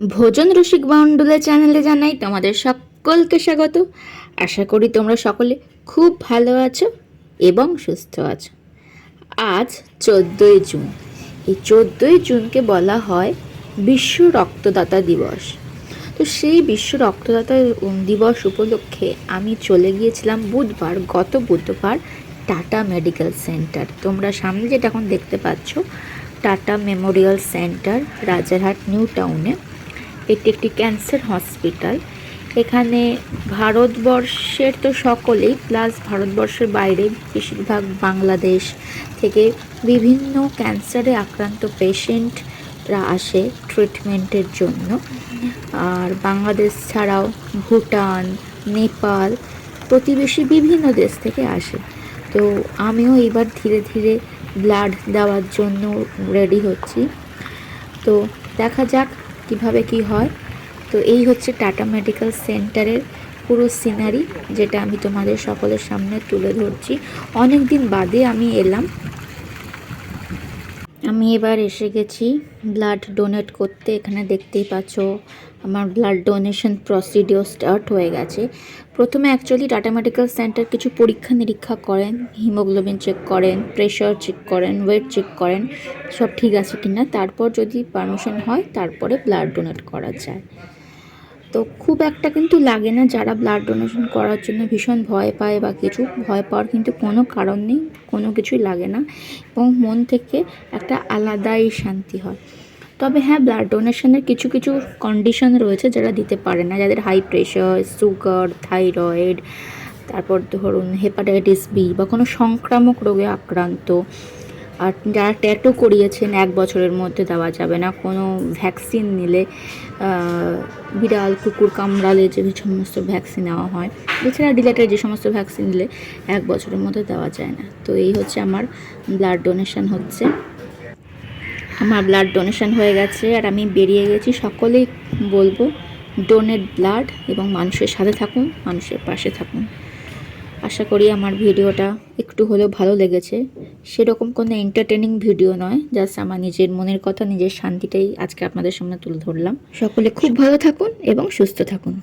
ভোজন রসিক বাউন্ডুলা চ্যানেলে জানাই তোমাদের সকলকে স্বাগত। আশা করি তোমরা সকলে খুব ভালো আছো এবং সুস্থ আছো। আজ চোদ্দোই জুন। এই চোদ্দোই জুনকে বলা হয় বিশ্ব রক্তদাতা দিবস। তো সেই বিশ্ব রক্তদাতা দিবস উপলক্ষে আমি চলে গিয়েছিলাম বুধবার, গত বুধবার টাটা মেডিকেল সেন্টার। তোমরা সামনে যেটা এখন দেখতে পাচ্ছ, Tata memorial centre, Rajarhat, new টাউনে। এটি একটি ক্যান্সার হসপিটাল। এখানে ভারতবর্ষের তো সকলেই, প্লাস ভারতবর্ষের বাইরে বেশিরভাগ বাংলাদেশ থেকে বিভিন্ন ক্যান্সারে আক্রান্ত পেশেন্টরা আসে ট্রিটমেন্টের জন্য। আর বাংলাদেশ ছাড়াও ভুটান, নেপাল প্রতিবেশী বিভিন্ন দেশ থেকে আসে। তো আমিও এবার ধীরে ধীরে ব্লাড দেওয়ার জন্য রেডি হচ্ছি। তো দেখা যাক কীভাবে কি হয়? তো এই হচ্ছে টাটা মেডিকেল সেন্টারের পুরো সিনারি, যেটা আমি তোমাদের সকলের সামনে তুলে ধরছি। অনেক দিন বাদে আমি এলাম। আমি এবার এসে গেছি ব্লাড ডোনেট করতে। এখানে দেখতেই পাচ্ছ আমার ব্লাড ডোনেশন প্রসিডিও স্টার্ট হয়ে গেছে। প্রথমে অ্যাকচুয়ালি টাটা মেডিকেল সেন্টার কিছু পরীক্ষা নিরীক্ষা করেন হিমোগ্লোবিন চেক করেন প্রেশার চেক করেন ওয়েট চেক করেন, সব ঠিক আছে কি না তারপর যদি পারমিশন হয়, তারপরে ব্লাড ডোনেট করা যায়। তো খুব একটা কিন্তু লাগে না যারা ব্লাড ডোনেশন করার জন্য ভীষণ ভয় পায় বা কিছু ভয় পাওয়ার কিন্তু কোনো কারণ নেই, কোনো কিছুই লাগে না এবং মন থেকে একটা আলাদাই শান্তি হয়। তবে হ্যাঁ ব্লাড ডোনেশনের কিছু কিছু কন্ডিশন রয়েছে যারা দিতে পারে না, যাদের হাই প্রেশার সুগার থাইরয়েড তারপর ধরুন হেপাটাইটিস বি বা কোনো সংক্রামক রোগে আক্রান্ত আর যারা ট্যাটু করিয়েছেন, এক বছরের মধ্যে দেওয়া যাবে না। কোনো ভ্যাকসিন নিলে বিড়াল, কুকুর, কামড়ালে যে সমস্ত ভ্যাকসিন নেওয়া হয়, এছাড়া ডিলেটের যে সমস্ত ভ্যাকসিন নিলে এক বছরের মধ্যে দেওয়া যায় না। তো এই হচ্ছে আমার ব্লাড ডোনেশন হচ্ছে। আমার ব্লাড ডোনেশন হয়ে গেছে আর আমি বেরিয়ে গেছি। সকলেই বলব ডোনেট ব্লাড এবং মানুষের সাথে থাকুন, মানুষের পাশে থাকুন। আশা করি আমার ভিডিওটা একটু হলেও ভালো লেগেছে। সেরকম কোনো এন্টারটেনিং ভিডিও নয় জাস্ট আমার নিজের মনের কথা, নিজের শান্তিটাই আজকে আপনাদের সামনে তুলে ধরলাম। সকলে খুব ভালো থাকুন এবং সুস্থ থাকুন।